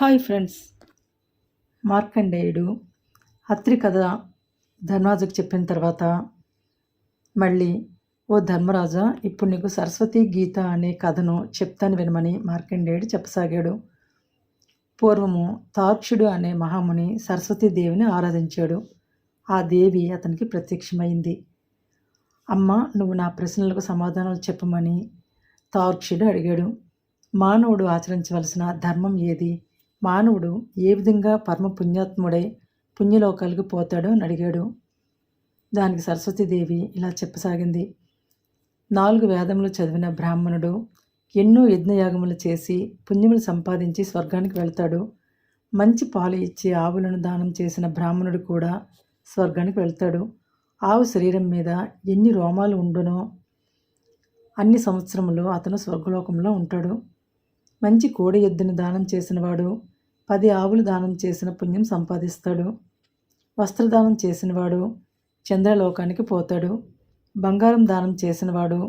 Hi friends. మార్కండేయుడు అత్రి కథ ధర్మరాజుకు చెప్పిన తర్వాత మళ్ళీ ఓ ధర్మరాజా ఇప్పుడు నీకు సరస్వతి గీత అనే కథను చెప్తాను వినమని మార్కండేయుడు చెప్పసాగాడు. పూర్వము తార్క్షుడు అనే మహాముని సరస్వతీదేవిని ఆరాధించాడు. ఆ దేవి అతనికి ప్రత్యక్షమైంది. అమ్మ నువ్వు నా ప్రశ్నలకు సమాధానాలు చెప్పమని తార్క్షుడు అడిగాడు. మానవుడు ఆచరించవలసిన ధర్మం ఏది? మానవుడు ఏ విధంగా పరమ పుణ్యాత్ముడై పుణ్యలోకాలకు పోతాడో అని అడిగాడు. దానికి సరస్వతీదేవి ఇలా చెప్పసాగింది. నాలుగు వేదములు చదివిన బ్రాహ్మణుడు ఎన్నో యజ్ఞయాగములు చేసి పుణ్యములు సంపాదించి స్వర్గానికి వెళ్తాడు. మంచి పాలు ఇచ్చి ఆవులను దానం చేసిన బ్రాహ్మణుడు కూడా స్వర్గానికి వెళ్తాడు. ఆవు శరీరం మీద ఎన్ని రోమాలు ఉండునో అన్ని సంవత్సరములు అతను స్వర్గలోకంలో ఉంటాడు. మంచి కోడి ఎద్దును దానం చేసినవాడు పది ఆవులు దానం చేసిన పుణ్యం సంపాదిస్తాడు. వస్త్రదానం చేసినవాడు చంద్రలోకానికి పోతాడు. బంగారం దానం చేసినవాడు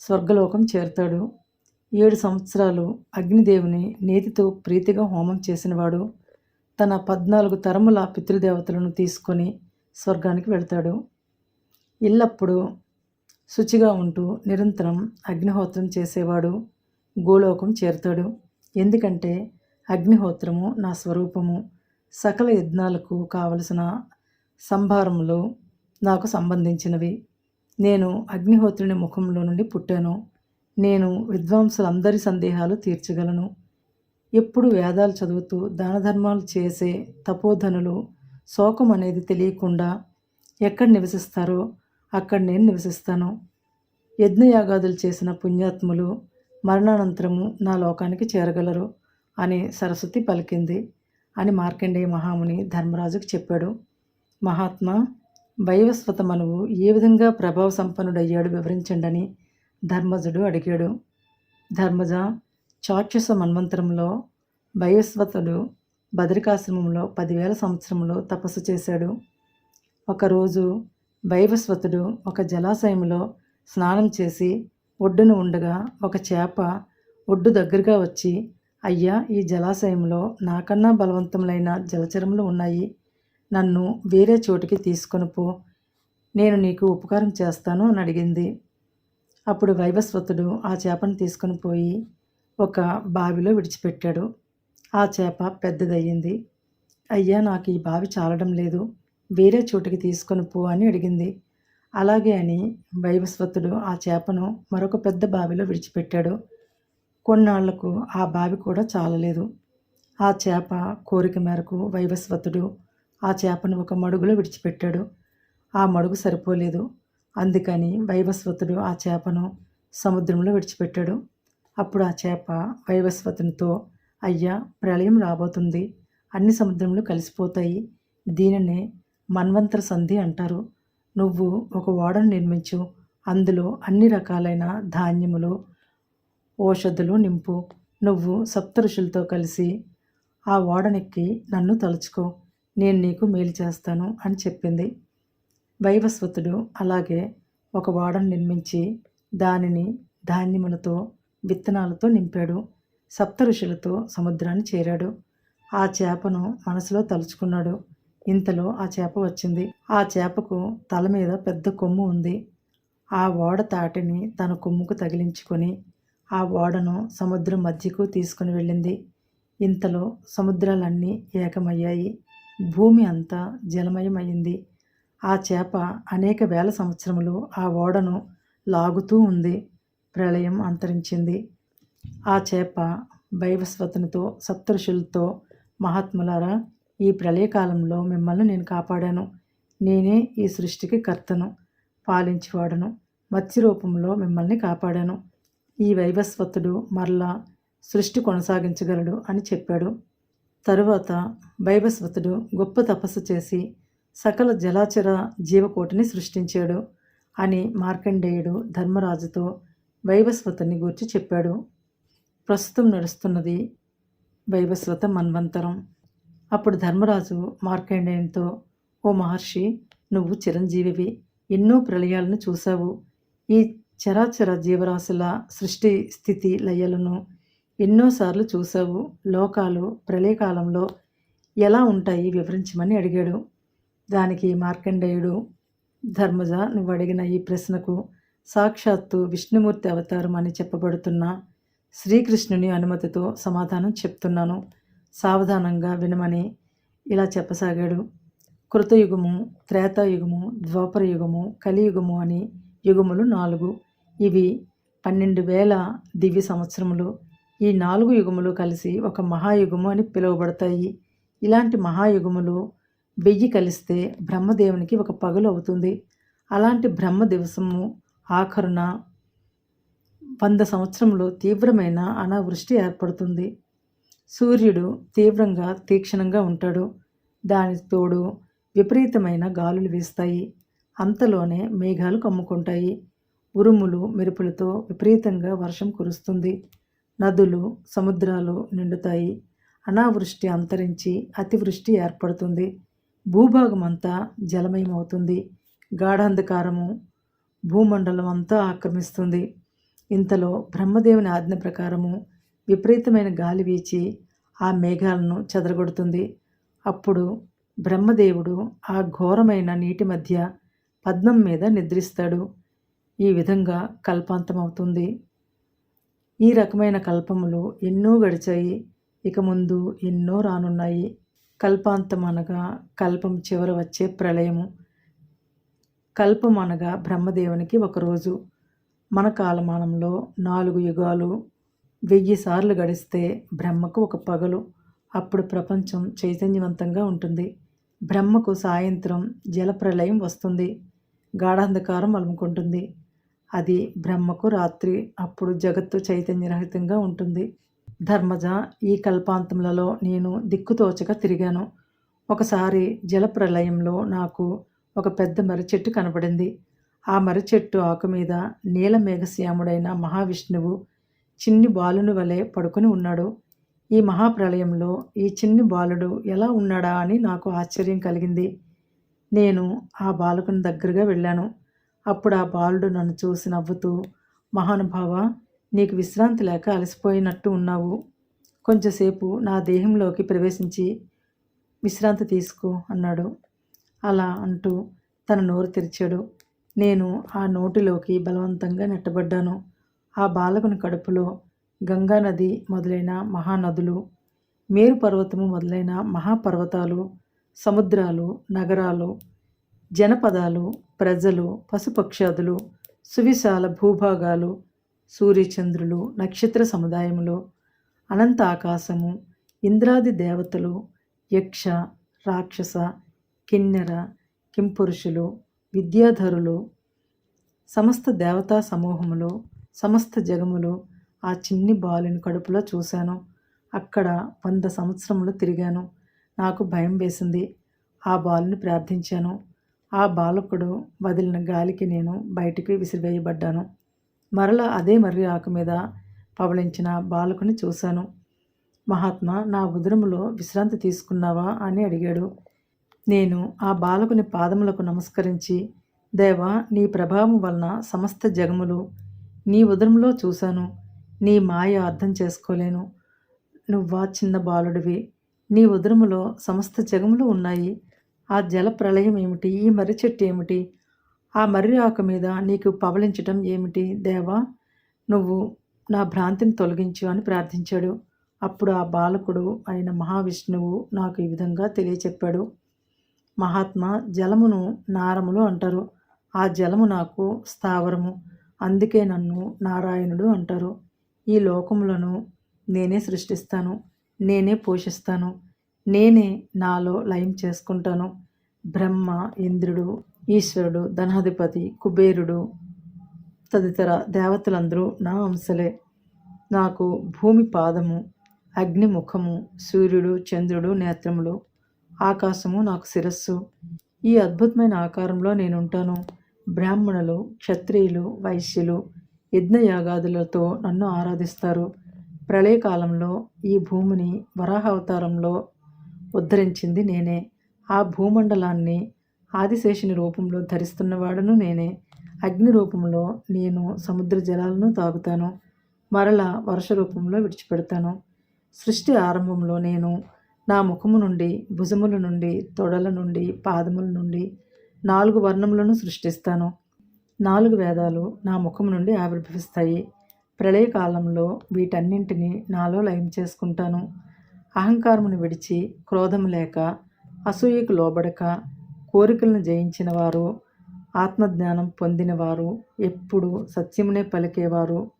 స్వర్గలోకం చేరుతాడు. ఏడు సంవత్సరాలు అగ్నిదేవుని నేతితో ప్రీతిగా హోమం చేసినవాడు తన పద్నాలుగు తరముల పితృదేవతలను తీసుకొని స్వర్గానికి వెళ్తాడు. ఎల్లప్పుడూ శుచిగా ఉంటూ నిరంతరం అగ్నిహోత్రం చేసేవాడు గోలోకం చేరుతాడు. ఎందుకంటే అగ్నిహోత్రము నా స్వరూపము. సకల యజ్ఞాలకు కావలసిన సంభారములు నాకు సంబంధించినవి. నేను అగ్నిహోత్రుని ముఖంలో నుండి పుట్టాను. నేను విద్వాంసులందరి సందేహాలు తీర్చగలను. ఎప్పుడు వేదాలు చదువుతూ దానధర్మాలు చేసే తపోధనులు శోకం అనేది తెలియకుండా ఎక్కడ నివసిస్తారో అక్కడ నేను నివసిస్తాను. యజ్ఞయాగాదులు చేసిన పుణ్యాత్ములు మరణానంతరము నా లోకానికి చేరగలరు అని సరస్వతి పలికింది అని మార్కండేయ మహాముని ధర్మరాజుకు చెప్పాడు. మహాత్మా వైవస్వత మనువు ఏ విధంగా ప్రభావ సంపన్నుడయ్యాడు వివరించండి ధర్మజుడు అడిగాడు. ధర్మజ చాక్షుష మన్వంతరంలో వైవస్వతుడు బద్రికాశ్రమంలో పదివేల సంవత్సరంలో తపస్సు చేశాడు. ఒకరోజు వైవస్వతుడు ఒక జలాశయంలో స్నానం చేసి ఒడ్డున ఉండగా ఒక చేప ఒడ్డు దగ్గరగా వచ్చి అయ్యా ఈ జలాశయంలో నాకన్నా బలవంతములైన జలచరములు ఉన్నాయి. నన్ను వేరే చోటికి తీసుకొని పో. నేను నీకు ఉపకారం చేస్తాను అని అడిగింది. అప్పుడు వైవస్వతుడు ఆ చేపను తీసుకొని పోయి ఒక బావిలో విడిచిపెట్టాడు. ఆ చేప పెద్దదయ్యింది. అయ్యా నాకు ఈ బావి చాలడం లేదు. వేరే చోటికి తీసుకొని పో అని అడిగింది. అలాగే అని వైవస్వతుడు ఆ చేపను మరొక పెద్ద బావిలో విడిచిపెట్టాడు. కొన్నాళ్ళకు ఆ బావి కూడా చాలలేదు. ఆ చేప కోరిక మేరకు వైవస్వతుడు ఆ చేపను ఒక మడుగులో విడిచిపెట్టాడు. ఆ మడుగు సరిపోలేదు. అందుకని వైవస్వతుడు ఆ చేపను సముద్రంలో విడిచిపెట్టాడు. అప్పుడు ఆ చేప వైవస్వతునితో అయ్యా ప్రళయం రాబోతుంది. అన్ని సముద్రంలో కలిసిపోతాయి. దీనినే మన్వంతర సంధి అంటారు. నువ్వు ఒక ఓడను నిర్మించు. అందులో అన్ని రకాలైన ధాన్యములు ఓషధులు నింపు. నువ్వు సప్త ఋషులతో కలిసి ఆ ఓడనెక్కి నన్ను తలుచుకో. నేను నీకు మేలు చేస్తాను అని చెప్పింది. వైవస్వతుడు అలాగే ఒక ఓడను నిర్మించి దానిని ధాన్యములతో విత్తనాలతో నింపాడు. సప్త ఋషులతో సముద్రాన్ని చేరాడు. ఆ చేపను మనసులో తలుచుకున్నాడు. ఇంతలో ఆ చేప వచ్చింది. ఆ చేపకు తల మీద పెద్ద కొమ్ము ఉంది. ఆ ఓడ తాటిని తన కొమ్ముకు తగిలించుకొని ఆ ఓడను సముద్రం మధ్యకు తీసుకుని వెళ్ళింది. ఇంతలో సముద్రాలన్నీ ఏకమయ్యాయి. భూమి అంతా జలమయమయ్యింది. ఆ చేప అనేక వేల సంవత్సరములు ఆ ఓడను లాగుతూ ఉంది. ప్రళయం అంతరించింది. ఆ చేప భైవస్వతనితో సప్తఋషులతో మహాత్ములారా ఈ ప్రళయకాలంలో మిమ్మల్ని నేను కాపాడాను. నేనే ఈ సృష్టికి కర్తను పాలించేవాడను మత్స్య రూపంలో మిమ్మల్ని కాపాడాను. ఈ వైవస్వతుడు మరలా సృష్టి కొనసాగించగలడు అని చెప్పాడు. తరువాత వైవస్వతుడు గొప్ప తపస్సు చేసి సకల జలాచర జీవకోటిని సృష్టించాడు అని మార్కండేయుడు ధర్మరాజుతో వైవస్వతుని గూర్చి చెప్పాడు. ప్రస్తుతం నడుస్తున్నది వైవస్వత మన్వంతరం. అప్పుడు ధర్మరాజు మార్కండేయునితో ఓ మహర్షి నువ్వు చిరంజీవివి ఎన్నో ప్రళయాలను చూశావు. ఈ చరాచర జీవరాశుల సృష్టి స్థితి లయలను ఎన్నోసార్లు చూసావు లోకాలు ప్రళయకాలంలో ఎలా ఉంటాయి వివరించమని అడిగాడు. దానికి మార్కండేయుడు ధర్మజ నువ్వు అడిగిన ఈ ప్రశ్నకు సాక్షాత్తు విష్ణుమూర్తి అవతారం అని చెప్పబడుతున్న శ్రీకృష్ణుని అనుమతితో సమాధానం చెప్తున్నాను. సావధానంగా వినమని ఇలా చెప్పసాగాడు. కృతయుగము త్రేతాయుగము ద్వాపర యుగము కలియుగము అని యుగములు నాలుగు. ఇవి పన్నెండు వేల దివ్య సంవత్సరములు. ఈ నాలుగు యుగములు కలిసి ఒక మహాయుగము అని పిలువబడతాయి. ఇలాంటి మహాయుగములు వెయ్యి కలిస్తే బ్రహ్మదేవునికి ఒక పగలు అవుతుంది. అలాంటి బ్రహ్మ దివసము ఆఖరున వంద సంవత్సరములు తీవ్రమైన అనావృష్టి ఏర్పడుతుంది. సూర్యుడు తీవ్రంగా తీక్షణంగా ఉంటాడు. దానితోడు విపరీతమైన గాలులు వీస్తాయి. అంతలోనే మేఘాలు కమ్ముకుంటాయి. ఉరుములు మెరుపులతో విపరీతంగా వర్షం కురుస్తుంది. నదులు సముద్రాలు నిండుతాయి. అనావృష్టి అంతరించి అతివృష్టి ఏర్పడుతుంది. భూభాగం అంతా జలమయమవుతుంది. గాఢాంధకారము భూమండలం అంతా ఆక్రమిస్తుంది. ఇంతలో బ్రహ్మదేవుని ఆజ్ఞ ప్రకారము విపరీతమైన గాలి వీచి ఆ మేఘాలను చెదరగొడుతుంది. అప్పుడు బ్రహ్మదేవుడు ఆ ఘోరమైన నీటి మధ్య పద్మం మీద నిద్రిస్తాడు. ఈ విధంగా కల్పాంతమవుతుంది. ఈ రకమైన కల్పములు ఎన్నో గడిచాయి. ఇక ముందు ఎన్నో రానున్నాయి. కల్పాంతం అనగా కల్పం చివర వచ్చే ప్రళయము. కల్పం అనగా బ్రహ్మదేవునికి ఒకరోజు మన కాలమానంలో నాలుగు యుగాలు వెయ్యి సార్లు గడిస్తే బ్రహ్మకు ఒక పగలు. అప్పుడు ప్రపంచం చైతన్యవంతంగా ఉంటుంది. బ్రహ్మకు సాయంత్రం జలప్రలయం వస్తుంది. గాఢాంధకారం అలుముకుంటుంది. అది బ్రహ్మకు రాత్రి అప్పుడు జగత్తు చైతన్యరహితంగా ఉంటుంది. ధర్మజ ఈ కల్పాంతములలో నేను దిక్కుతోచక తిరిగాను. ఒకసారి జలప్రలయంలో నాకు ఒక పెద్ద మర్రి చెట్టు కనపడింది. ఆ మర్రి చెట్టు ఆకు మీద నీలమేఘశ్యాముడైన మహావిష్ణువు చిన్ని బాలుని వలె పడుకొని ఉన్నాడు. ఈ మహాప్రళయంలో ఈ చిన్ని బాలుడు ఎలా ఉన్నాడా అని నాకు ఆశ్చర్యం కలిగింది. నేను ఆ బాలకుని దగ్గరగా వెళ్ళాను. అప్పుడు ఆ బాలుడు నన్ను చూసి నవ్వుతూ మహానుభావ నీకు విశ్రాంతి లేక అలసిపోయినట్టు ఉన్నావు. కొంచెంసేపు నా దేహంలోకి ప్రవేశించి విశ్రాంతి తీసుకో అన్నాడు. అలా అంటూ తన నోరు తెరిచాడు. నేను ఆ నోటిలోకి బలవంతంగా నెట్టబడ్డాను. ఆ బాలకుని కడుపులో గంగానది మొదలైన మహానదులు మేరు పర్వతము మొదలైన మహాపర్వతాలు సముద్రాలు నగరాలు జనపదాలు ప్రజలు పశుపక్షాదులు సువిశాల భూభాగాలు సూర్యచంద్రులు నక్షత్ర సముదాయములు అనంత ఆకాశము ఇంద్రాది దేవతలు యక్ష రాక్షస కిన్నెర కింపురుషులు విద్యాధరులు సమస్త దేవతా సమూహములు సమస్త జగములు ఆ చిన్ని బాలుని కడుపులో చూశాను. అక్కడ వంద సంవత్సరములు తిరిగాను. నాకు భయం వేసింది. ఆ బాలుని ప్రార్థించాను. ఆ బాలకుడు వదిలిన గాలికి నేను బయటికి విసిరివేయబడ్డాను. మరలా అదే మర్రి ఆకు మీద పవళించిన బాలకుని చూశాను. మహాత్మా నా ఉదరములో విశ్రాంతి తీసుకున్నావా అని అడిగాడు. నేను ఆ బాలకుని పాదములకు నమస్కరించి దేవా నీ ప్రభావం వలన సమస్త జగములు నీ ఉదరంలో చూశాను. నీ మాయ అర్థం చేసుకోలేను. నువ్వా చిన్న బాలుడివి. నీ ఉదరములో సమస్త జగములు ఉన్నాయి. ఆ జల ప్రళయం ఏమిటి? ఈ మర్రి చెట్టు ఏమిటి? ఆ మర్రి ఆకు మీద నీకు పవలించటం ఏమిటి? దేవా నువ్వు నా భ్రాంతిని తొలగించు అని ప్రార్థించాడు. అప్పుడు ఆ బాలకుడు అయిన మహావిష్ణువు నాకు ఈ విధంగా తెలియచెప్పాడు. మహాత్మా జలమును నారములు అంటారు. ఆ జలము నాకు స్థావరము. అందుకే నన్ను నారాయణుడు అంటారు. ఈ లోకములను నేనే సృష్టిస్తాను నేనే పోషిస్తాను నేనే నాలో లయం చేసుకుంటాను. బ్రహ్మ ఇంద్రుడు ఈశ్వరుడు ధనాధిపతి కుబేరుడు తదితర దేవతలందరూ నా అంశలే నాకు భూమి పాదము అగ్ని ముఖము సూర్యుడు చంద్రుడు నేత్రములు ఆకాశము నాకు శిరస్సు. ఈ అద్భుతమైన ఆకారంలో నేనుంటాను. బ్రాహ్మణులు క్షత్రియులు వైశ్యులు యజ్ఞయాగాదులతో నన్ను ఆరాధిస్తారు. ప్రళయకాలంలో ఈ భూమిని వరాహ అవతారంలో ఉద్ధరించింది నేనే. ఆ భూమండలాన్ని ఆదిశేషుని రూపంలో ధరిస్తున్నవాడును నేనే. అగ్ని రూపంలో నేను సముద్ర జలాలను తాగుతాను. మరలా వర్ష రూపంలో విడిచిపెడతాను. సృష్టి ఆరంభంలో నేను నా ముఖము నుండి భుజముల నుండి తొడల నుండి పాదముల నుండి నాలుగు వర్ణములను సృష్టిస్తాను. నాలుగు వేదాలు నా ముఖం నుండి ఆవిర్భవిస్తాయి. ప్రళయకాలంలో వీటన్నింటినీ నాలో లయం చేసుకుంటాను. అహంకారమును విడిచి క్రోధం లేక అసూయకు లోబడక కోరికలను జయించిన వారు ఆత్మజ్ఞానం పొందినవారు ఎప్పుడు సత్యమునే పలికేవారు.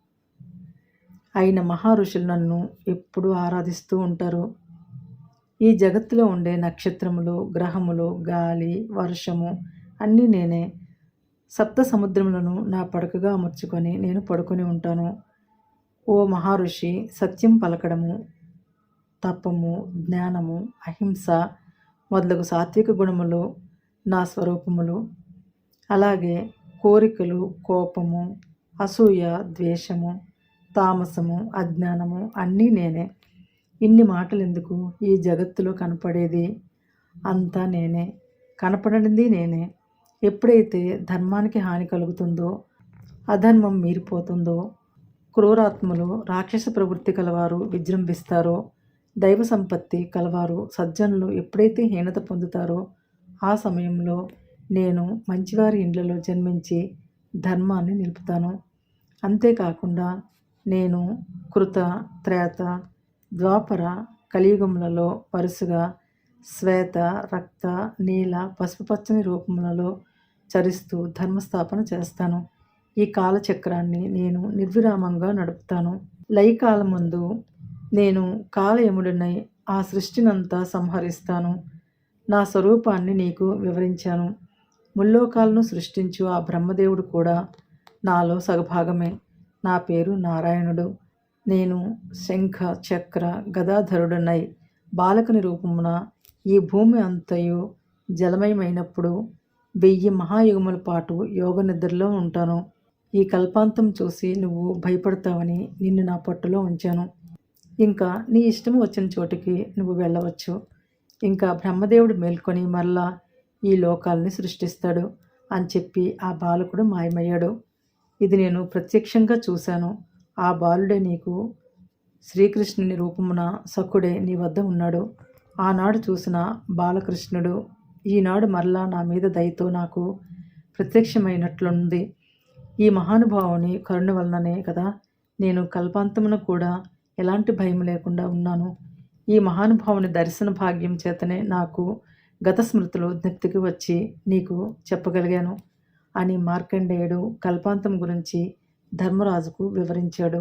అయిన మహా ఋషులు నన్ను ఎప్పుడూ ఆరాధిస్తూ ఉంటారు. ఈ జగత్తులో ఉండే నక్షత్రములు గ్రహములు గాలి వర్షము అన్నీ నేనే. సప్త సముద్రములను నా పడకగా అమర్చుకొని నేను పడుకొని ఉంటాను. ఓ మహర్షి సత్యం పలకడము తపము జ్ఞానము అహింస మొదలగు సాత్విక గుణములు నా స్వరూపములు. అలాగే కోరికలు కోపము అసూయ ద్వేషము తామసము అజ్ఞానము అన్నీ నేనే. ఇన్ని మాటలు ఎందుకు ఈ జగత్తులో కనపడేది అంతా నేనే. కనపడనిది నేనే. ఎప్పుడైతే ధర్మానికి హాని కలుగుతుందో అధర్మం మీరిపోతుందో క్రూరాత్మలు రాక్షస ప్రవృత్తి కలవారు విజృంభిస్తారో దైవ సంపత్తి కలవారు సజ్జనులు ఎప్పుడైతే హీనత పొందుతారో ఆ సమయంలో నేను మంచివారి ఇండ్లలో జన్మించి ధర్మాన్ని నిలుపుతాను. అంతేకాకుండా నేను కృత త్రేత ద్వాపర కలియుగములలో వరుసగా శ్వేత రక్త నీల పసుపు పచ్చని రూపములలో చరిస్తూ ధర్మస్థాపన చేస్తాను. ఈ కాలచక్రాన్ని నేను నిర్విరామంగా నడుపుతాను. లయకాలమందు నేను కాలయముడినై ఆ సృష్టినంతా సంహరిస్తాను. నా స్వరూపాన్ని నీకు వివరించాను. ముల్లోకాలను సృష్టించు ఆ బ్రహ్మదేవుడు కూడా నాలో సగభాగమే. నా పేరు నారాయణుడు. నేను శంఖ చక్ర గదాధరుడనై బాలకుని రూపమున ఈ భూమి అంతయు జలమయమైనప్పుడు వెయ్యి మహాయుగముల పాటు యోగ నిద్రలో ఉంటాను. ఈ కల్పాంతం చూసి నువ్వు భయపడతావని నిన్ను నా పట్టులో ఉంచాను. ఇంకా నీ ఇష్టం వచ్చిన చోటికి నువ్వు వెళ్ళవచ్చు. ఇంకా బ్రహ్మదేవుడు మేల్కొని మరలా ఈ లోకాల్ని సృష్టిస్తాడు అని చెప్పి ఆ బాలకుడు మాయమయ్యాడు. ఇది నేను ప్రత్యక్షంగా చూశాను. ఆ బాలుడే నీకు శ్రీకృష్ణుని రూపమున సఖుడే నీ వద్ద ఉన్నాడు. ఆనాడు చూసిన బాలకృష్ణుడు ఈనాడు మరలా నా మీద దయతో నాకు ప్రత్యక్షమైనట్లుంది. ఈ మహానుభావుని కరుణ వలననే కదా నేను కల్పాంతమున కూడా ఎలాంటి భయం లేకుండా ఉన్నాను. ఈ మహానుభావుని దర్శన భాగ్యం చేతనే నాకు గత స్మృతులు జ్ఞప్తికి వచ్చి నీకు చెప్పగలిగాను అని మార్కండేయుడు కల్పాంతం గురించి ధర్మరాజుకు వివరించాడు.